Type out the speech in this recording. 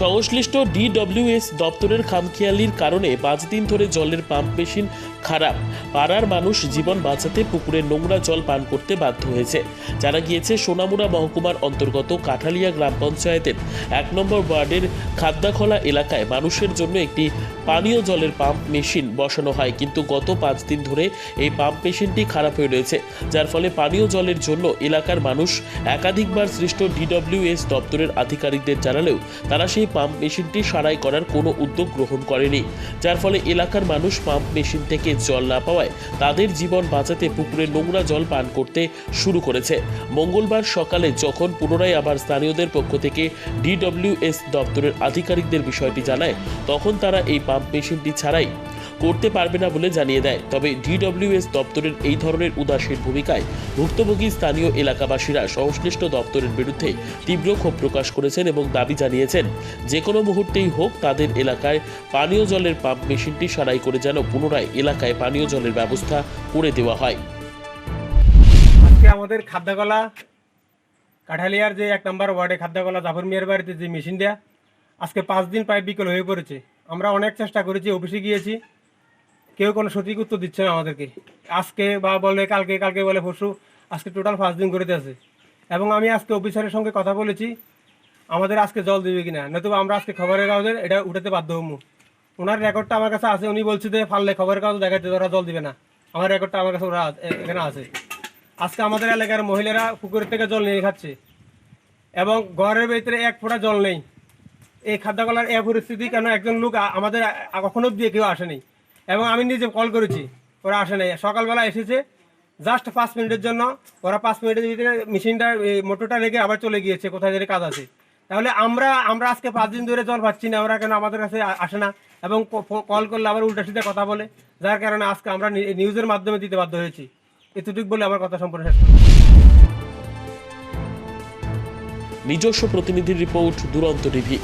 সংশ্লিষ্ট ডিডব্লিউএস দপ্তরের খামখেয়ালির কারণে পাঁচ দিন ধরে জলের পাম্প মেশিন খারাপ। পাড়ার মানুষ জীবন বাঁচাতে পুকুরের নোংরা জল পান করতে বাধ্য হয়েছে। জানা গিয়েছে, সোনামুড়া মহকুমার অন্তর্গত কাঠালিয়া গ্রাম পঞ্চায়েতের এক নম্বর ওয়ার্ডের খাদ্যাখলা এলাকায় মানুষের জন্য একটি পানীয় জলের পাম্প মেশিন বসানো হয়। কিন্তু গত পাঁচ দিন ধরে এই পাম্প মেশিনটি খারাপ হয়ে রয়েছে। যার ফলে পানীয় জলের জন্য এলাকার মানুষ একাধিকবার সৃষ্ট ডিডব্লিউএস দপ্তরের আধিকারিকদের জানালেও তারা সেই পাম্প মেশিনটি সারাই করার কোনো উদ্যোগ গ্রহণ করেনি। যার ফলে এলাকার মানুষ পাম্প মেশিন থেকে জল না পাওয়ায় তাদের জীবন বাঁচাতে পুকুরে নোংরা জল পান করতে শুরু করেছে। মঙ্গলবার সকালে যখন পুনরায় আবার স্থানীয়দের পক্ষ থেকে ডিডব্লিউএস দপ্তরের আধিকারিকদের বিষয়টি জানায়, তখন তারা এই পাম্প মেশিনটি ছাড়াই করতে পারবে না বলে জানিয়ে দেয়। তবে ডিডব্লিউএস দপ্তরের এই ধরনের উদাসীন ভূমিকায় ভুক্তভোগী স্থানীয় এলাকাবাসীরা সংশ্লিষ্ট দপ্তরের বিরুদ্ধে তীব্র ক্ষোভ প্রকাশ করেছেন এবং দাবি জানিয়েছেন, যে কোনো মুহূর্তেই হোক তাদের এলাকায় পানীয় জলের পাম্প মেশিনটি সারাই করে যেন পুনরায় এলাকায় পানীয় জলের ব্যবস্থা করে দেওয়া হয়। আজকে আমাদের খাদ্যকলা, কাঠালিয়ার যে এক নম্বর ওয়ার্ডে খাদ্যকলা জাফর মিয়ার বাড়িতে যে মেশিন দেয়া, আজকে পাঁচ দিন প্রায় বিকল হয়ে পড়েছে। আমরা অনেক চেষ্টা করেছি, অফিসে গিয়েছি। কেউ কোনো সঠিক উত্তর দিচ্ছে না আমাদেরকে। আজকে বা বলে, কালকে কালকে বলে পরশু, আজকে টোটাল ফার্স্ট দিন করে দিয়েছে এবং আমি আজকে অফিসারের সঙ্গে কথা বলেছি, আমাদের আজকে জল দেবে কিনা, নতুবা আমরা আজকে খবরের কাগজে এটা উঠাতে বাধ্য হব। ওনার রেকর্ডটা আমার কাছে আছে, উনি বলছে যে ফাললে খবরের কাগজ দেখাচ্ছে, ওরা জল দিবে না। আমার রেকর্ডটা আমার কাছে ওরা এখানে আছে। আজকে আমাদের এলাকার মহিলারা পুকুরের থেকে জল নিয়ে খাচ্ছে। এবং ঘরের ভিতরে এক ফোঁটা জল নেই। এই খাদ্যকলার এ পরিস্থিতি কেন একজন লোক আমাদের কখনো দিয়ে কেউ আসেনি। এবং আমি নিজে কল করেছি। ওরা আসে নাই। সকালবেলা এসেছে। জাস্ট পাঁচ মিনিটের জন্য। ওরা পাঁচ মিনিটের ভিতরে মেশিনটা মোটরটা রেখে আবার চলে গিয়েছে, কোথায় যেন কাজ আছে। তাহলে আমরা আমরা আজকে পাঁচ দিন ধরে জল পাচ্ছি না। ওরা কেন আমাদের কাছে আসে না? এবং কল করলে আবার উল্টা সিধা কথা বলে। যার কারণে আজকে আমরা নিউজের মাধ্যমে দিতে বাধ্য হয়েছি। এতটুকু বলে আমার কথা সম্পূর্ণ শেষ নিজস্ব প্রতিনিধির রিপোর্ট, দুরন্ত টিভি।